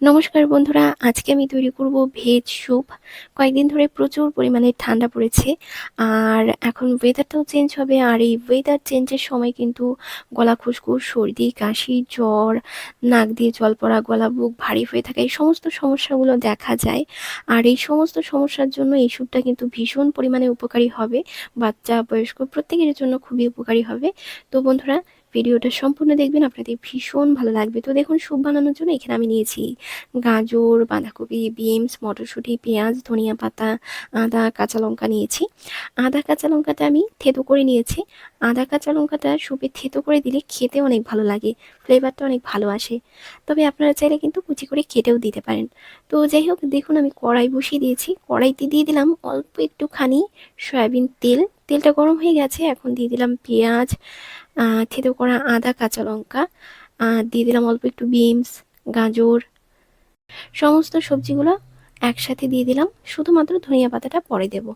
নমস্কার বন্ধুরা, আজকে আমি তৈরি করব ভেজ স্যুপ। কয়েকদিন ধরে প্রচুর পরিমাণে ঠান্ডা পড়েছে, আর এখন ওয়েদারটাও চেঞ্জ হবে, আর এই ওয়েদার চেঞ্জের সময় কিন্তু গলা খুসখুস সর্দি, কাশি, জ্বর, নাক দিয়ে জল পড়া, গলা বুক ভারী হয়ে থাকা, এই সমস্ত সমস্যাগুলো দেখা যায়। আর এই সমস্ত সমস্যার জন্য এই স্যুপটা কিন্তু ভীষণ পরিমাণে উপকারী হবে, বাচ্চা, বয়স্ক, প্রত্যেকের জন্য খুবই উপকারী হবে। তো বন্ধুরা ভিডিওটা সম্পূর্ণ দেখবেন, আপনাদের ভীষণ ভালো লাগবে। তো দেখুন, স্যুপ বানানোর জন্য এখানে আমি নিয়েছি গাজর, বাঁধাকপি, বিনস, মটরশুঁটি, পেঁয়াজ, ধনিয়া পাতা, আদা, কাঁচা লঙ্কা নিয়েছি। আদা, কাঁচা লঙ্কাটা আমি থেতো করে নিয়েছি। আদা, কাঁচা লঙ্কাটা স্যুপে থেতো করে দিলে খেতে অনেক ভালো লাগে, ফ্লেভারটা অনেক ভালো আসে। তবে আপনারা চাইলে কিন্তু কুচি করে কেটেও দিতে পারেন। তো যাই হোক, দেখুন আমি কড়াই বসিয়ে দিয়েছি। কড়াইতে দিয়ে দিলাম অল্প একটুখানি সয়াবিন তেল। তেলটা গরম হয়ে গেছে, এখন দিয়ে দিলাম পেঁয়াজ থেতো করা আদা, কাঁচা লঙ্কা দিয়ে দিলাম অল্প একটু বিনস, গাজর। সমস্ত সবজিগুলো একসাথে দিয়ে দিলাম। শুধুমাত্র ধনিয়া পাতাটা পরে দেব।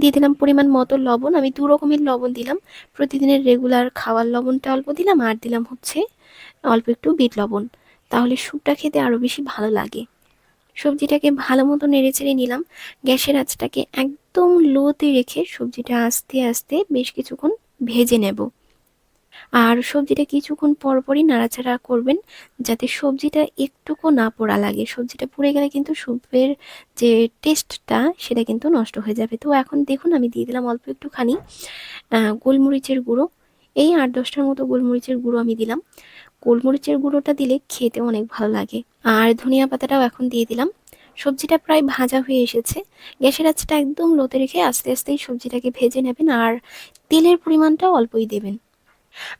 দিয়ে দিলাম পরিমাণ মতো লবণ। আমি দু রকমের লবণ দিলাম। প্রতিদিনের রেগুলার খাওয়ার লবণটা অল্প দিলাম, আর দিলাম হচ্ছে অল্প একটু বিট লবণ। তাহলে স্যুপটা খেতে আরও বেশি ভালো লাগে। সবজিটাকে ভালো মতো নেড়ে চেড়ে নিলাম। গ্যাসের আঁচটাকে একদম লোতে রেখে সবজিটা আস্তে আস্তে বেশ কিছুক্ষণ ভেজে নেব। আর সবজিটা কিছুক্ষণ পরপরই নাড়াচাড়া করবেন যাতে সবজিটা একটুকু না পোড়া লাগে। সবজিটা পুড়ে গেলে কিন্তু স্যুপের যে টেস্টটা সেটা কিন্তু নষ্ট হয়ে যাবে। তো এখন দেখুন আমি দিয়ে দিলাম অল্প একটুখানি গোলমরিচের গুঁড়ো। এই আট দশটার মতো গোলমরিচের গুঁড়ো আমি দিলাম। গোলমরিচের গুঁড়োটা দিলে খেতে অনেক ভালো লাগে। আর ধনিয়া পাতাটাও এখন দিয়ে দিলাম। সবজিটা প্রায় ভাজা হয়ে এসেছে। গ্যাসের আঁচটা একদম লোতে রেখে আস্তে আস্তে সবজিটাকে ভেজে নেবেন আর তেলের পরিমাণটা অল্পই দেবেন।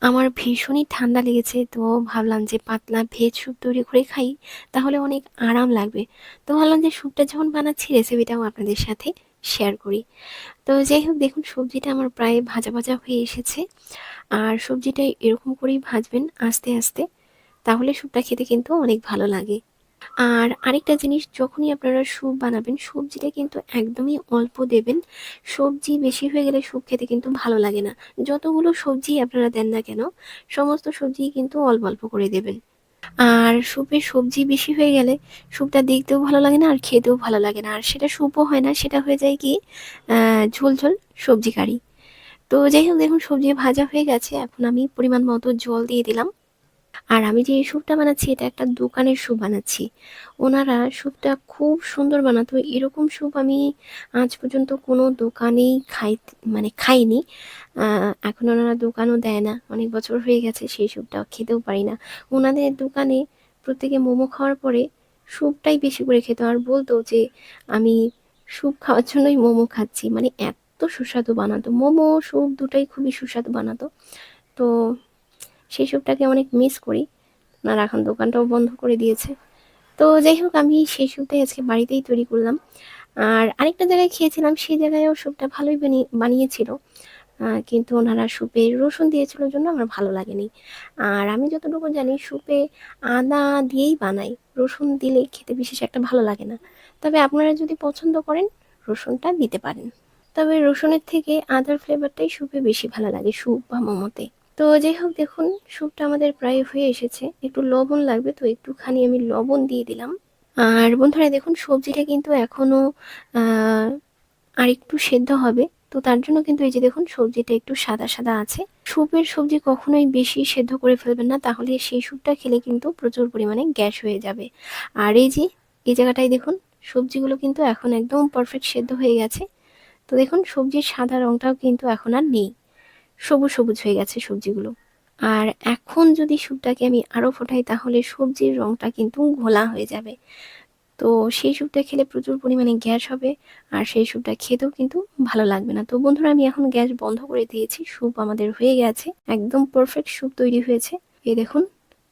আমার ভীষণই ঠান্ডা লেগেছে, তো ভাবলাম যে পাতলা ভেজ স্যুপ তৈরি করে খাই, তাহলে অনেক আরাম লাগবে। তো ভাবলাম যে স্যুপটা যখন বানাচ্ছি, রেসিপিটাও আপনাদের সাথে শেয়ার করি। তো যাই হোক দেখুন, সবজিটা আমার প্রায় ভাজা ভাজা হয়ে এসেছে। আর সবজিটা এরকম করেই ভাজবেন আস্তে আস্তে, তাহলে স্যুপটা খেতে কিন্তু অনেক ভালো লাগে। আর আরেকটা জিনিস, যখনই আপনারা স্যুপ বানাবেন, সবজিটা কিন্তু একদমই অল্প দেবেন। সবজি বেশি হয়ে গেলে স্যুপ খেতে কিন্তু ভালো লাগে না। যতগুলো সবজি আপনারা দেন না কেন, সমস্ত সবজি কিন্তু অল্প অল্প করে দেবেন। আর স্যুপে সবজি বেশি হয়ে গেলে স্যুপটা দেখতেও ভালো লাগে না আর খেতেও ভালো লাগে না। আর সেটা স্যুপও হয় না, সেটা হয়ে যায় কি ঝোল ঝোল সবজি কারি। তো যাই হোক, দেখুন সবজি ভাজা হয়ে গেছে। এখন আমি পরিমাণ মতো জল দিয়ে দিলাম। আর আমি যে এই স্যুপটা বানাচ্ছি, এটা একটা দোকানের স্যুপ বানাচ্ছি। ওনারা স্যুপটা খুব সুন্দর বানাতো এরকম স্যুপ আমি আজ পর্যন্ত কোনো দোকানেই খাই মানে খাইনি। এখন ওনারা দোকানও দেয় না। অনেক বছর হয়ে গেছে সেই স্যুপটা খেতেও পারি না। ওনাদের দোকানে প্রত্যেকে মোমো খাওয়ার পরে স্যুপটাই বেশি করে খেত। আর বলতো যে, আমি স্যুপ খাওয়ার জন্যই মোমো খাচ্ছি। মানে এত সুস্বাদু বানাতো। মোমো, স্যুপ দুটাই খুবই সুস্বাদু বানাতো। তো সেই স্যুপটাকে অনেক মিস করি। আর এখন দোকানটাও বন্ধ করে দিয়েছে। তো যাই হোক, আমি সেই স্যুপটাই আজকে বাড়িতেই তৈরি করলাম। আর আরেকটা জায়গায় খেয়েছিলাম, সেই জায়গায়ও স্যুপটা ভালোই বানিয়েছিল। কিন্তু ওনারা স্যুপে রসুন দিয়েছিল জন্য আমার ভালো লাগেনি। আর আমি যতটুকু জানি স্যুপে আদা দিয়েই বানাই। রসুন দিলে খেতে বিশেষ একটা ভালো লাগে না। তবে আপনারা যদি পছন্দ করেন, রসুনটা দিতে পারেন। তবে রসুনের থেকে আদার ফ্লেভারটাই স্যুপে বেশি ভালো লাগে স্যুপ বা মোমোতে। তো যাই হোক দেখুন, স্যুপটা আমাদের প্রায় হয়ে এসেছে। একটু লবণ লাগবে, তো একটুখানি আমি লবণ দিয়ে দিলাম। আর বন্ধুরা, দেখুন, সবজিটা কিন্তু এখনও আর একটু সেদ্ধ হবে। তো তার জন্য কিন্তু এই যে দেখুন, সবজিটা একটু সাদা সাদা আছে। স্যুপের সবজি কখনোই বেশি সেদ্ধ করে ফেলবেন না, তাহলে সেই স্যুপটা খেলে কিন্তু প্রচুর পরিমাণে গ্যাস হয়ে যাবে। আর এই যে, এই জায়গাটায় দেখুন, সবজিগুলো কিন্তু এখন একদম পারফেক্ট সেদ্ধ হয়ে গেছে। তো দেখুন, সবজির সাদা রঙটাও কিন্তু এখন আর নেই। সবুজ সবুজ হয়ে গেছে সবজিগুলো। আর এখন যদি স্যুপটাকে আমি আরও ফোটাই, তাহলে সবজির রঙটা কিন্তু ঘোলা হয়ে যাবে। তো সেই স্যুপটা খেলে প্রচুর পরিমাণে গ্যাস হবে, আর সেই স্যুপটা খেতেও কিন্তু ভালো লাগবে না। তো বন্ধুরা, আমি এখন গ্যাস বন্ধ করে দিয়েছি স্যুপ আমাদের হয়ে গেছে। একদম পারফেক্ট স্যুপ তৈরি হয়েছে। এই দেখুন,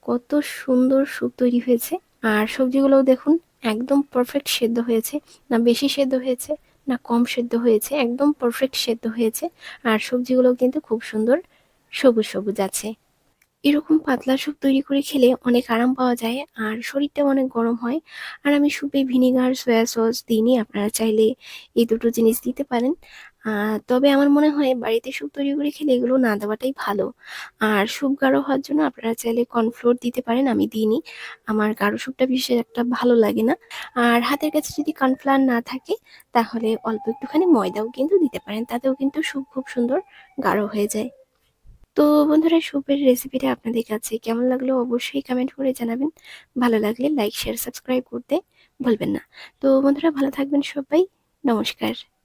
কত সুন্দর স্যুপ তৈরি হয়েছে। আর সবজিগুলোও দেখুন, একদম পারফেক্ট সেদ্ধ হয়েছে, না বেশি সেদ্ধ হয়েছে। না কম সেদ্ধ হয়েছে, একদম পারফেক্ট সেদ্ধ হয়েছে। আর সবজিগুলো কিন্তু খুব সুন্দর সবুজ সবুজ আছে। এরকম পাতলা স্যুপ তৈরি করে খেলে অনেক আরাম পাওয়া যায় আর শরীরটা অনেক গরম হয়। আর আমি স্যুপে ভিনিগার, সয়া সস, দিইনি, আপনারা চাইলে এই দুটো জিনিস দিতে পারেন। তবে আমার মনে হয় বাড়িতে স্যুপ তৈরি করে খেলে এগুলো না দেওয়াটাই ভালো। আর স্যুপ গাঢ় হওয়ার জন্য আপনারা চাইলে কর্নফ্লোর দিতে পারেন, আমি দিইনি। আমার গাঢ় স্যুপটা বিশেষ একটা ভালো লাগে না। আর হাতের কাছে যদি কর্নফ্লাওয়ার না থাকে, তাহলে অল্প একটুখানি ময়দাও কিন্তু দিতে পারেন, তাতেও কিন্তু স্যুপ খুব সুন্দর গাঢ় হয়ে যায়। তো বন্ধুরা স্যুপের রেসিপিটা আপনাদের কাছে কেমন লাগল অবশ্যই কমেন্ট করে জানাবেন। ভালো লাগলে লাইক শেয়ার সাবস্ক্রাইব করতে ভুলবেন না। তো বন্ধুরা, ভালো থাকবেন সবাই। নমস্কার।